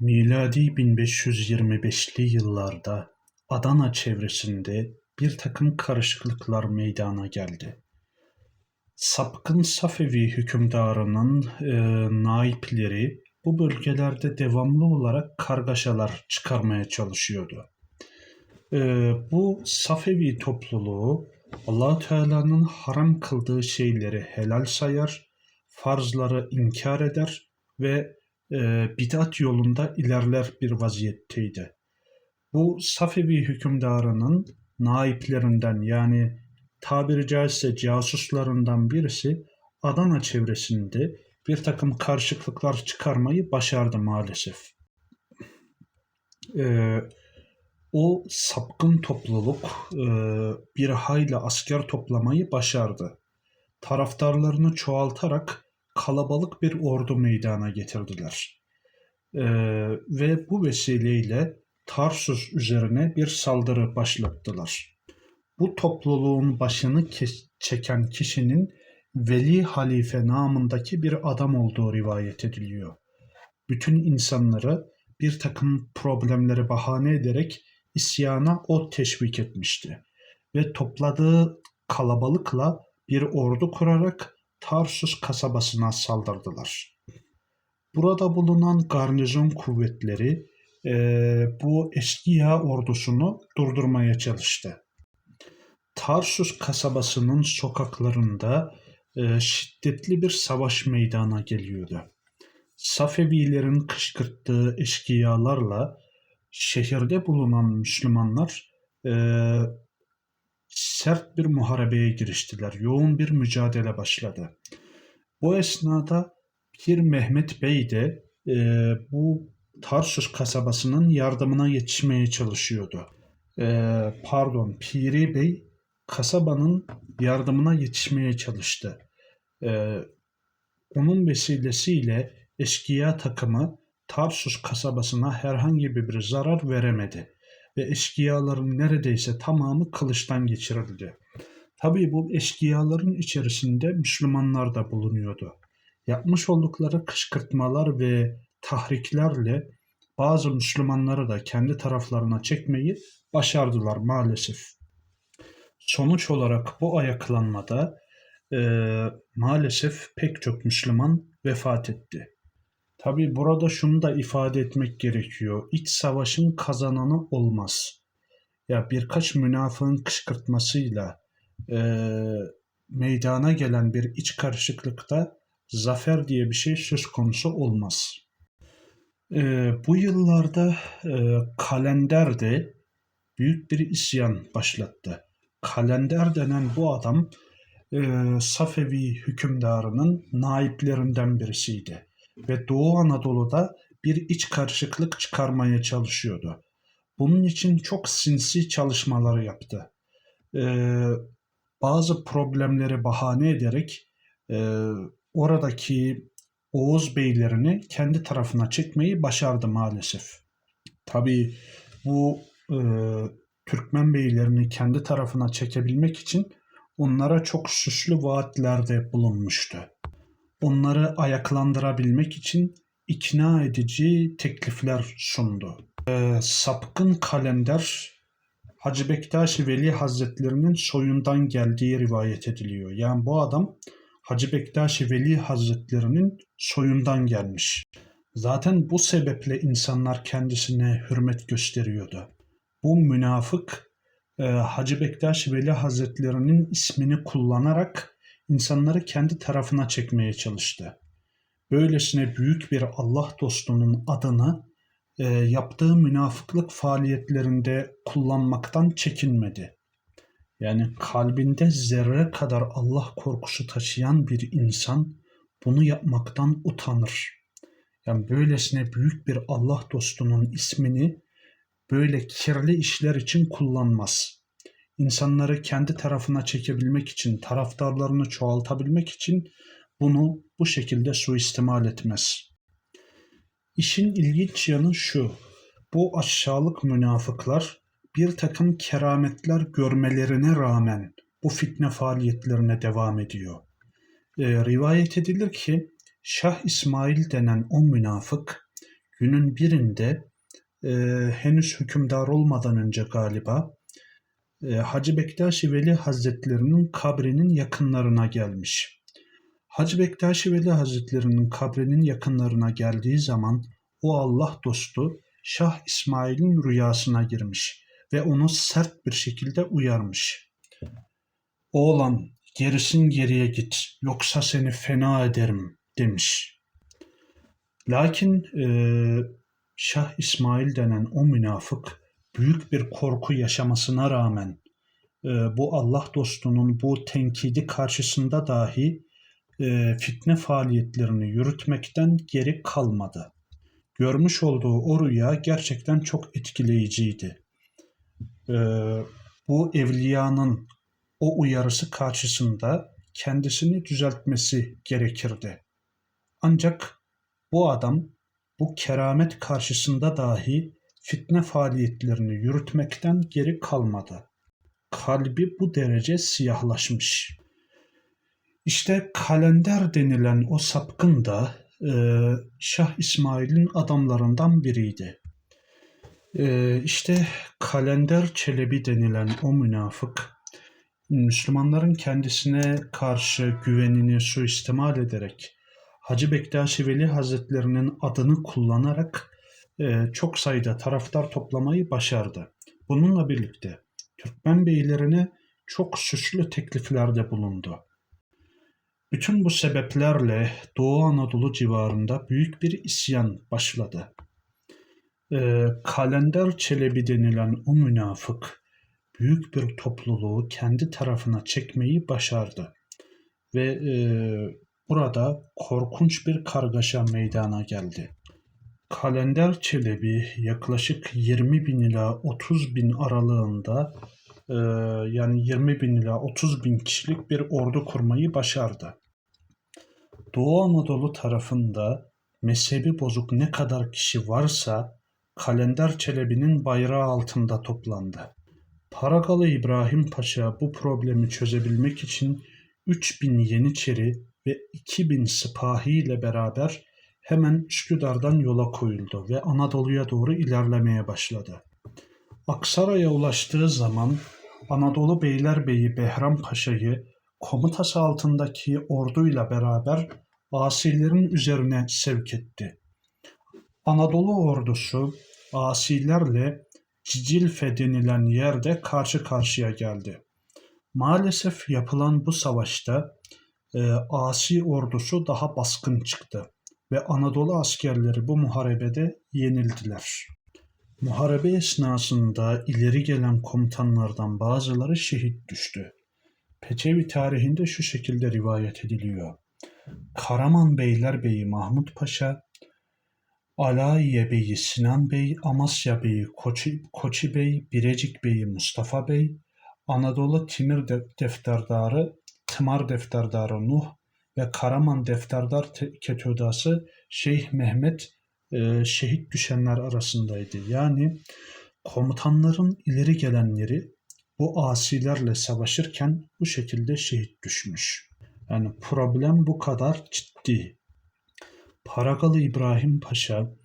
Miladi 1525'li yıllarda Adana çevresinde bir takım karışıklıklar meydana geldi. Sapkın Safevi hükümdarının e, naipleri bu bölgelerde devamlı olarak kargaşalar çıkarmaya çalışıyordu. E, bu Safevi topluluğu allah Teala'nın haram kıldığı şeyleri helal sayar, farzları inkar eder ve e, bidat yolunda ilerler bir vaziyetteydi. Bu Safevi hükümdarının naiplerinden yani tabiri caizse casuslarından birisi Adana çevresinde bir takım karışıklıklar çıkarmayı başardı maalesef. Ee, o sapkın topluluk e, bir hayli asker toplamayı başardı. Taraftarlarını çoğaltarak kalabalık bir ordu meydana getirdiler. Ee, ve bu vesileyle Tarsus üzerine bir saldırı başlattılar. Bu topluluğun başını çeken kişinin Veli Halife namındaki bir adam olduğu rivayet ediliyor. Bütün insanları bir takım problemleri bahane ederek isyana o teşvik etmişti ve topladığı kalabalıkla bir ordu kurarak Tarsus kasabasına saldırdılar. Burada bulunan garnizon kuvvetleri e, bu eşkıya ordusunu durdurmaya çalıştı. Tarsus kasabasının sokaklarında e, şiddetli bir savaş meydana geliyordu. Safevilerin kışkırttığı eşkıyalarla şehirde bulunan Müslümanlar e, sert bir muharebeye giriştiler. Yoğun bir mücadele başladı. Bu esnada Pir Mehmet Bey de e, bu Tarsus kasabasının yardımına yetişmeye çalışıyordu. E, pardon, Piri Bey kasabanın yardımına yetişmeye çalıştı. E, onun vesilesiyle eşkıya takımı Tarsus kasabasına herhangi bir zarar veremedi ve eşkıyaların neredeyse tamamı kılıçtan geçirildi. Tabii bu eşkıyaların içerisinde Müslümanlar da bulunuyordu. Yapmış oldukları kışkırtmalar ve tahriklerle bazı Müslümanları da kendi taraflarına çekmeyi başardılar maalesef. Sonuç olarak bu ayaklanmada e, maalesef pek çok Müslüman vefat etti. Tabi burada şunu da ifade etmek gerekiyor. İç savaşın kazananı olmaz. Ya birkaç münafığın kışkırtmasıyla e, meydana gelen bir iç karışıklıkta zafer diye bir şey söz konusu olmaz. E, bu yıllarda e, kalender de büyük bir isyan başlattı. Kalender denen bu adam e, Safevi hükümdarının naiplerinden birisiydi ve Doğu Anadolu'da bir iç karışıklık çıkarmaya çalışıyordu. Bunun için çok sinsi çalışmaları yaptı. Ee, bazı problemleri bahane ederek e, oradaki Oğuz beylerini kendi tarafına çekmeyi başardı maalesef. Tabii bu e, Türkmen beylerini kendi tarafına çekebilmek için onlara çok süslü vaatlerde bulunmuştu onları ayaklandırabilmek için ikna edici teklifler sundu. Ee, sapkın kalender Hacı Bektaş Veli Hazretlerinin soyundan geldiği rivayet ediliyor. Yani bu adam Hacı Bektaş Veli Hazretlerinin soyundan gelmiş. Zaten bu sebeple insanlar kendisine hürmet gösteriyordu. Bu münafık e, Hacı Bektaş Veli Hazretlerinin ismini kullanarak insanları kendi tarafına çekmeye çalıştı. Böylesine büyük bir Allah dostunun adını e, yaptığı münafıklık faaliyetlerinde kullanmaktan çekinmedi. Yani kalbinde zerre kadar Allah korkusu taşıyan bir insan bunu yapmaktan utanır. Yani böylesine büyük bir Allah dostunun ismini böyle kirli işler için kullanmaz insanları kendi tarafına çekebilmek için, taraftarlarını çoğaltabilmek için bunu bu şekilde suistimal etmez. İşin ilginç yanı şu, bu aşağılık münafıklar bir takım kerametler görmelerine rağmen bu fitne faaliyetlerine devam ediyor. E, rivayet edilir ki Şah İsmail denen o münafık günün birinde e, henüz hükümdar olmadan önce galiba Hacı Bektaşi Veli Hazretlerinin kabrinin yakınlarına gelmiş. Hacı Bektaşi Veli Hazretlerinin kabrinin yakınlarına geldiği zaman o Allah dostu Şah İsmail'in rüyasına girmiş ve onu sert bir şekilde uyarmış. Oğlan gerisin geriye git yoksa seni fena ederim demiş. Lakin e, Şah İsmail denen o münafık büyük bir korku yaşamasına rağmen e, bu Allah dostunun bu tenkidi karşısında dahi e, fitne faaliyetlerini yürütmekten geri kalmadı. Görmüş olduğu o rüya gerçekten çok etkileyiciydi. E, bu evliyanın o uyarısı karşısında kendisini düzeltmesi gerekirdi. Ancak bu adam bu keramet karşısında dahi fitne faaliyetlerini yürütmekten geri kalmadı. Kalbi bu derece siyahlaşmış. İşte kalender denilen o sapkın da e, Şah İsmail'in adamlarından biriydi. E, işte kalender Çelebi denilen o münafık Müslümanların kendisine karşı güvenini suistimal ederek Hacı Bektaşi Veli Hazretlerinin adını kullanarak çok sayıda taraftar toplamayı başardı. Bununla birlikte Türkmen beylerine çok süslü tekliflerde bulundu. Bütün bu sebeplerle Doğu Anadolu civarında büyük bir isyan başladı. E, Kalender Çelebi denilen o münafık büyük bir topluluğu kendi tarafına çekmeyi başardı ve e, burada korkunç bir kargaşa meydana geldi. Kalender Çelebi yaklaşık 20 bin ila 30 bin aralığında e, yani 20 bin ila 30 bin kişilik bir ordu kurmayı başardı. Doğu Anadolu tarafında mezhebi bozuk ne kadar kişi varsa Kalender Çelebi'nin bayrağı altında toplandı. Paragalı İbrahim Paşa bu problemi çözebilmek için 3000 Yeniçeri ve 2000 Sipahi ile beraber hemen Üsküdar'dan yola koyuldu ve Anadolu'ya doğru ilerlemeye başladı. Aksaray'a ulaştığı zaman Anadolu Beylerbeyi Behram Paşa'yı komutası altındaki orduyla beraber asilerin üzerine sevk etti. Anadolu ordusu asilerle Cicilfe denilen yerde karşı karşıya geldi. Maalesef yapılan bu savaşta e, Asi ordusu daha baskın çıktı ve Anadolu askerleri bu muharebede yenildiler. Muharebe esnasında ileri gelen komutanlardan bazıları şehit düştü. Peçevi tarihinde şu şekilde rivayet ediliyor. Karaman Beylerbeyi Mahmut Paşa, Alayiye Beyi Sinan Bey, Amasya Beyi Koçi, Koçi Bey, Birecik Beyi Mustafa Bey, Anadolu Timir Defterdarı Tımar Defterdarı Nuh ve Karaman Defterdar Ketudası Şeyh Mehmet e, şehit düşenler arasındaydı. Yani komutanların ileri gelenleri bu asilerle savaşırken bu şekilde şehit düşmüş. Yani problem bu kadar ciddi. Paragalı İbrahim Paşa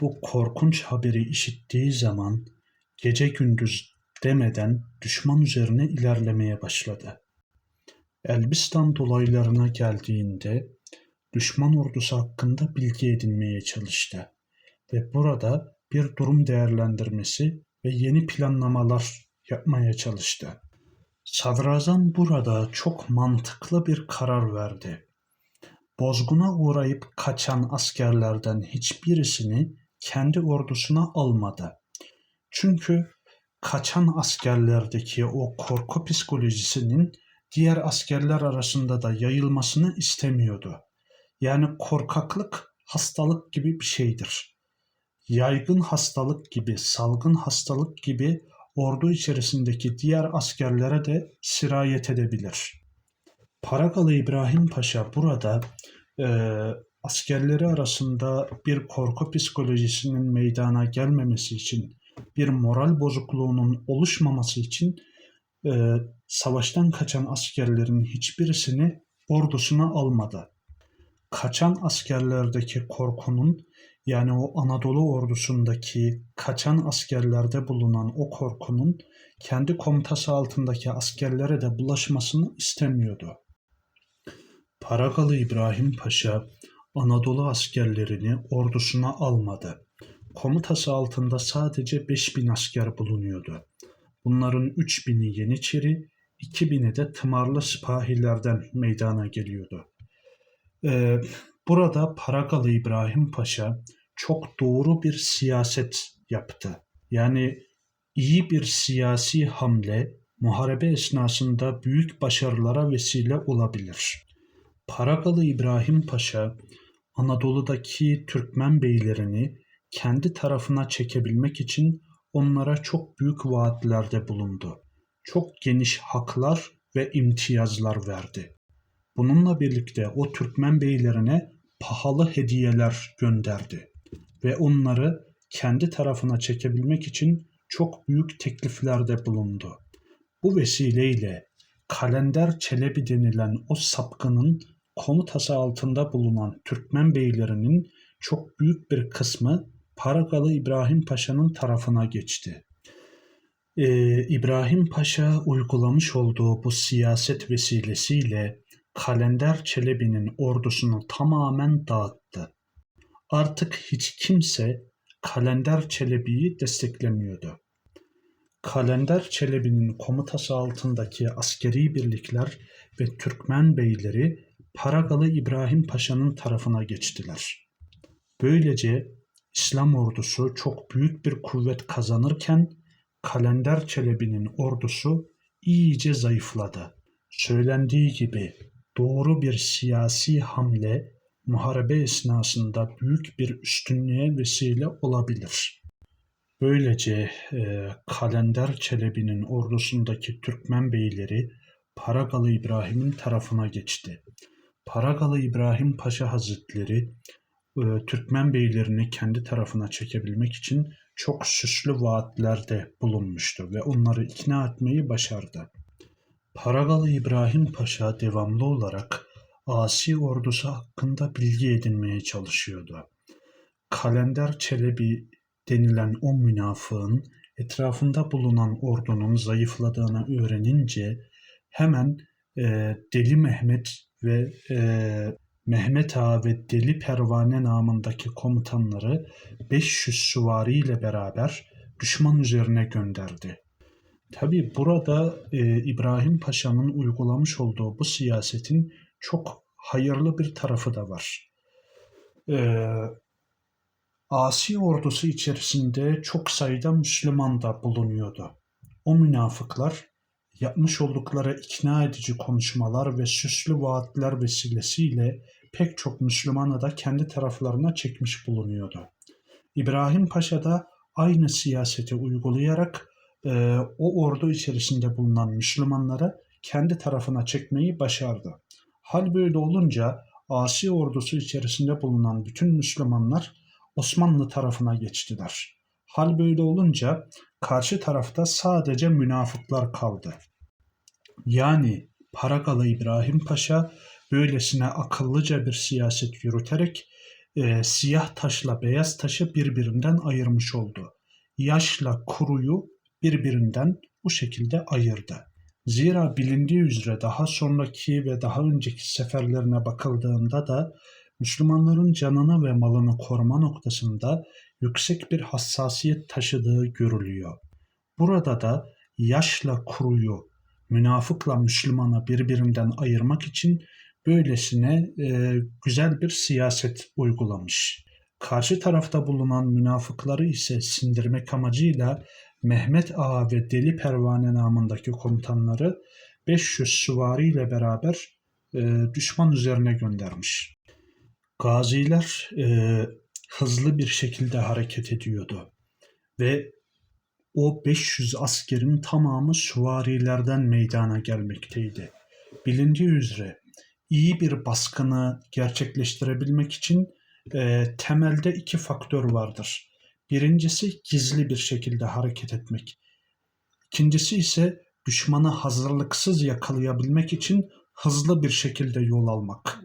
bu korkunç haberi işittiği zaman gece gündüz demeden düşman üzerine ilerlemeye başladı. Elbistan dolaylarına geldiğinde düşman ordusu hakkında bilgi edinmeye çalıştı ve burada bir durum değerlendirmesi ve yeni planlamalar yapmaya çalıştı. Sadrazam burada çok mantıklı bir karar verdi. Bozguna uğrayıp kaçan askerlerden hiçbirisini kendi ordusuna almadı. Çünkü kaçan askerlerdeki o korku psikolojisinin diğer askerler arasında da yayılmasını istemiyordu. Yani korkaklık hastalık gibi bir şeydir. Yaygın hastalık gibi, salgın hastalık gibi ordu içerisindeki diğer askerlere de sirayet edebilir. Paragalı İbrahim Paşa burada e, askerleri arasında bir korku psikolojisinin meydana gelmemesi için, bir moral bozukluğunun oluşmaması için e, savaştan kaçan askerlerin hiçbirisini ordusuna almadı. Kaçan askerlerdeki korkunun yani o Anadolu ordusundaki kaçan askerlerde bulunan o korkunun kendi komutası altındaki askerlere de bulaşmasını istemiyordu. Paragalı İbrahim Paşa Anadolu askerlerini ordusuna almadı. Komutası altında sadece 5000 asker bulunuyordu. Bunların 3000'i Yeniçeri, 2000'i de tımarlı sipahilerden meydana geliyordu. Ee, burada Paragalı İbrahim Paşa çok doğru bir siyaset yaptı. Yani iyi bir siyasi hamle muharebe esnasında büyük başarılara vesile olabilir. Paragalı İbrahim Paşa Anadolu'daki Türkmen beylerini kendi tarafına çekebilmek için onlara çok büyük vaatlerde bulundu. Çok geniş haklar ve imtiyazlar verdi. Bununla birlikte o Türkmen beylerine pahalı hediyeler gönderdi ve onları kendi tarafına çekebilmek için çok büyük tekliflerde bulundu. Bu vesileyle Kalender Çelebi denilen o sapkının komutası altında bulunan Türkmen beylerinin çok büyük bir kısmı Paragalı İbrahim Paşa'nın tarafına geçti. Ee, İbrahim Paşa uygulamış olduğu bu siyaset vesilesiyle Kalender Çelebi'nin ordusunu tamamen dağıttı. Artık hiç kimse Kalender Çelebi'yi desteklemiyordu. Kalender Çelebi'nin komutası altındaki askeri birlikler ve Türkmen beyleri Paragalı İbrahim Paşa'nın tarafına geçtiler. Böylece İslam ordusu çok büyük bir kuvvet kazanırken Kalender Çelebi'nin ordusu iyice zayıfladı. Söylendiği gibi doğru bir siyasi hamle muharebe esnasında büyük bir üstünlüğe vesile olabilir. Böylece e, Kalender Çelebi'nin ordusundaki Türkmen beyleri Paragalı İbrahim'in tarafına geçti. Paragalı İbrahim Paşa Hazretleri e, Türkmen beylerini kendi tarafına çekebilmek için çok süslü vaatlerde bulunmuştu ve onları ikna etmeyi başardı. Paragalı İbrahim Paşa devamlı olarak Asi ordusu hakkında bilgi edinmeye çalışıyordu. Kalender Çelebi denilen o münafığın etrafında bulunan ordunun zayıfladığını öğrenince hemen e, Deli Mehmet ve e, Mehmet Ağa ve Deli Pervane namındaki komutanları 500 süvari ile beraber düşman üzerine gönderdi. Tabi burada e, İbrahim Paşa'nın uygulamış olduğu bu siyasetin çok hayırlı bir tarafı da var. E, Asi ordusu içerisinde çok sayıda Müslüman da bulunuyordu. O münafıklar yapmış oldukları ikna edici konuşmalar ve süslü vaatler vesilesiyle pek çok Müslümanı da kendi taraflarına çekmiş bulunuyordu. İbrahim Paşa da aynı siyaseti uygulayarak e, o ordu içerisinde bulunan Müslümanları kendi tarafına çekmeyi başardı. Hal böyle olunca Asi ordusu içerisinde bulunan bütün Müslümanlar Osmanlı tarafına geçtiler. Hal böyle olunca karşı tarafta sadece münafıklar kaldı. Yani Paragalı İbrahim Paşa böylesine akıllıca bir siyaset yürüterek e, siyah taşla beyaz taşı birbirinden ayırmış oldu. Yaşla kuruyu birbirinden bu şekilde ayırdı. Zira bilindiği üzere daha sonraki ve daha önceki seferlerine bakıldığında da Müslümanların canını ve malını koruma noktasında yüksek bir hassasiyet taşıdığı görülüyor. Burada da yaşla kuruyu, münafıkla Müslümanı birbirinden ayırmak için böylesine e, güzel bir siyaset uygulamış. Karşı tarafta bulunan münafıkları ise sindirmek amacıyla Mehmet Ağa ve Deli Pervane namındaki komutanları 500 süvari beraber e, düşman üzerine göndermiş. Gaziler e, hızlı bir şekilde hareket ediyordu ve o 500 askerin tamamı süvarilerden meydana gelmekteydi. Bilindiği üzere iyi bir baskını gerçekleştirebilmek için e, temelde iki faktör vardır. Birincisi gizli bir şekilde hareket etmek. İkincisi ise düşmanı hazırlıksız yakalayabilmek için hızlı bir şekilde yol almak.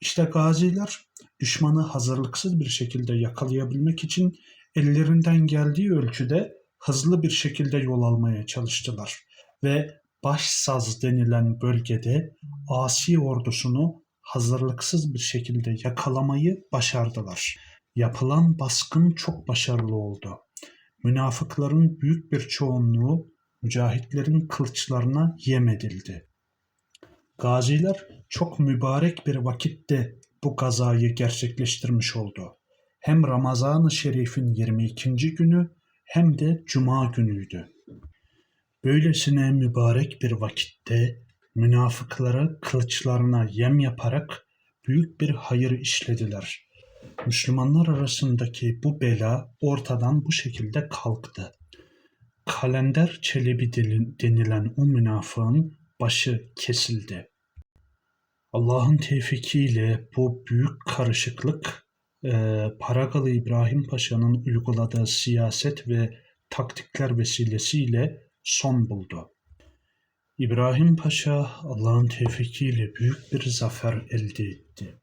İşte gaziler düşmanı hazırlıksız bir şekilde yakalayabilmek için ellerinden geldiği ölçüde hızlı bir şekilde yol almaya çalıştılar ve Başsaz denilen bölgede asi ordusunu hazırlıksız bir şekilde yakalamayı başardılar. Yapılan baskın çok başarılı oldu. Münafıkların büyük bir çoğunluğu mücahitlerin kılıçlarına yem edildi. Gaziler çok mübarek bir vakitte bu gazayı gerçekleştirmiş oldu. Hem Ramazan-ı Şerif'in 22. günü hem de Cuma günüydü. Böylesine mübarek bir vakitte münafıklara kılıçlarına yem yaparak büyük bir hayır işlediler. Müslümanlar arasındaki bu bela ortadan bu şekilde kalktı. Kalender Çelebi denilen o münafığın başı kesildi. Allah'ın tevfikiyle bu büyük karışıklık e, Paragalı İbrahim Paşa'nın uyguladığı siyaset ve taktikler vesilesiyle son buldu. İbrahim Paşa Allah'ın tevfikiyle büyük bir zafer elde etti.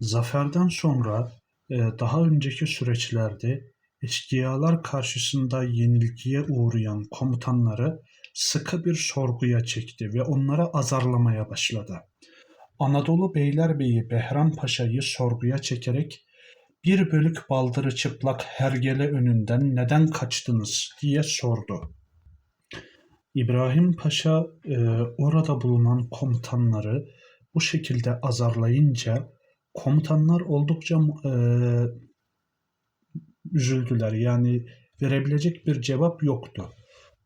Zaferden sonra e, daha önceki süreçlerde eşkıyalar karşısında yenilgiye uğrayan komutanları sıkı bir sorguya çekti ve onları azarlamaya başladı. Anadolu Beylerbeyi Behram Paşa'yı sorguya çekerek bir bölük baldırı çıplak hergele önünden neden kaçtınız diye sordu. İbrahim Paşa e, orada bulunan komutanları bu şekilde azarlayınca komutanlar oldukça e, üzüldüler. Yani verebilecek bir cevap yoktu.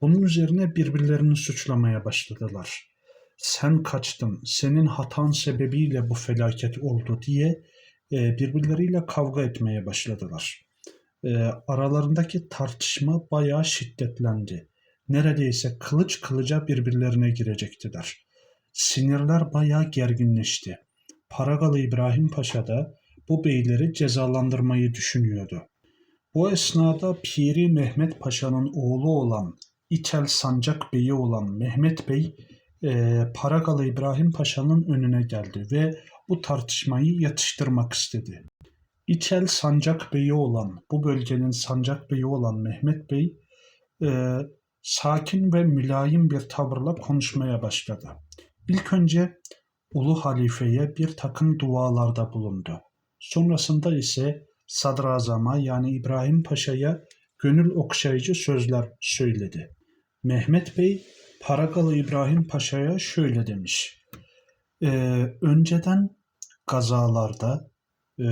Bunun üzerine birbirlerini suçlamaya başladılar. Sen kaçtın, senin hatan sebebiyle bu felaket oldu diye e, birbirleriyle kavga etmeye başladılar. E, aralarındaki tartışma bayağı şiddetlendi neredeyse kılıç kılıca birbirlerine girecektiler. Sinirler bayağı gerginleşti. Paragalı İbrahim Paşa da bu beyleri cezalandırmayı düşünüyordu. Bu esnada Piri Mehmet Paşa'nın oğlu olan İçel Sancak Bey'i olan Mehmet Bey e, Paragalı İbrahim Paşa'nın önüne geldi ve bu tartışmayı yatıştırmak istedi. İçel Sancak Bey'i olan, bu bölgenin Sancak Bey'i olan Mehmet Bey e, sakin ve mülayim bir tavırla konuşmaya başladı. İlk önce Ulu Halife'ye bir takım dualarda bulundu. Sonrasında ise Sadrazam'a yani İbrahim Paşa'ya gönül okşayıcı sözler söyledi. Mehmet Bey Paragalı İbrahim Paşa'ya şöyle demiş. E, önceden gazalarda e,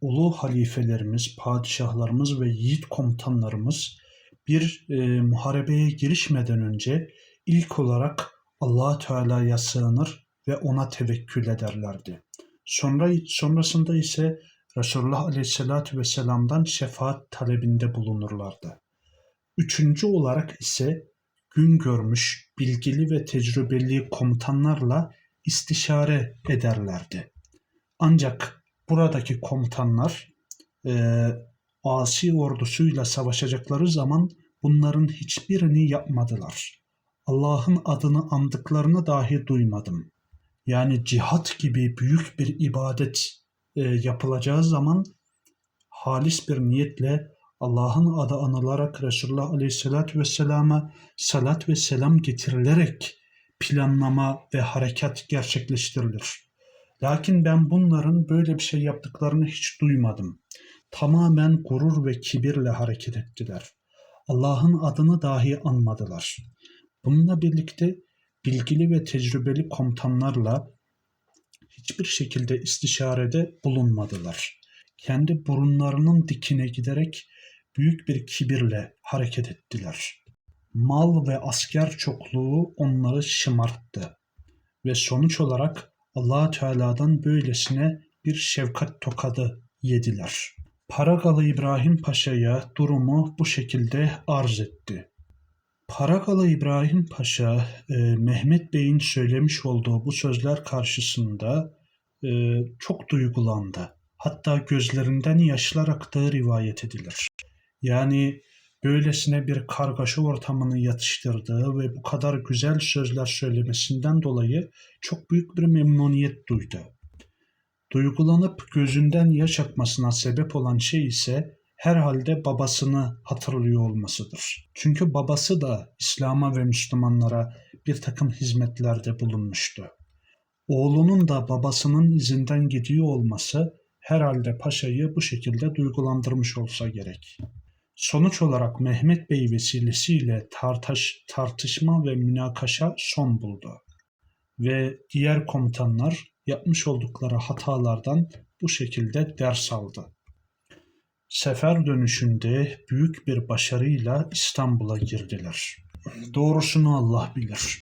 ulu halifelerimiz, padişahlarımız ve yiğit komutanlarımız bir e, muharebeye girişmeden önce ilk olarak allah Teala'ya sığınır ve ona tevekkül ederlerdi. Sonra sonrasında ise Resulullah Aleyhisselatü Vesselam'dan şefaat talebinde bulunurlardı. Üçüncü olarak ise gün görmüş, bilgili ve tecrübeli komutanlarla istişare ederlerdi. Ancak buradaki komutanlar e, asi ordusuyla savaşacakları zaman bunların hiçbirini yapmadılar. Allah'ın adını andıklarını dahi duymadım. Yani cihat gibi büyük bir ibadet e, yapılacağı zaman halis bir niyetle Allah'ın adı anılarak Resulullah Aleyhisselatü Vesselam'a salat ve selam getirilerek planlama ve harekat gerçekleştirilir. Lakin ben bunların böyle bir şey yaptıklarını hiç duymadım tamamen gurur ve kibirle hareket ettiler. Allah'ın adını dahi anmadılar. Bununla birlikte bilgili ve tecrübeli komutanlarla hiçbir şekilde istişarede bulunmadılar. Kendi burunlarının dikine giderek büyük bir kibirle hareket ettiler. Mal ve asker çokluğu onları şımarttı ve sonuç olarak Allah Teala'dan böylesine bir şefkat tokadı yediler. Paragalı İbrahim Paşa'ya durumu bu şekilde arz etti. Paragalı İbrahim Paşa, e, Mehmet Bey'in söylemiş olduğu bu sözler karşısında e, çok duygulandı. Hatta gözlerinden yaşlar aktığı rivayet edilir. Yani böylesine bir kargaşa ortamını yatıştırdığı ve bu kadar güzel sözler söylemesinden dolayı çok büyük bir memnuniyet duydu. Duygulanıp gözünden yaş akmasına sebep olan şey ise herhalde babasını hatırlıyor olmasıdır. Çünkü babası da İslam'a ve Müslümanlara bir takım hizmetlerde bulunmuştu. Oğlunun da babasının izinden gidiyor olması herhalde paşayı bu şekilde duygulandırmış olsa gerek. Sonuç olarak Mehmet Bey vesilesiyle tartış, tartışma ve münakaşa son buldu. Ve diğer komutanlar yapmış oldukları hatalardan bu şekilde ders aldı. Sefer dönüşünde büyük bir başarıyla İstanbul'a girdiler. Doğrusunu Allah bilir.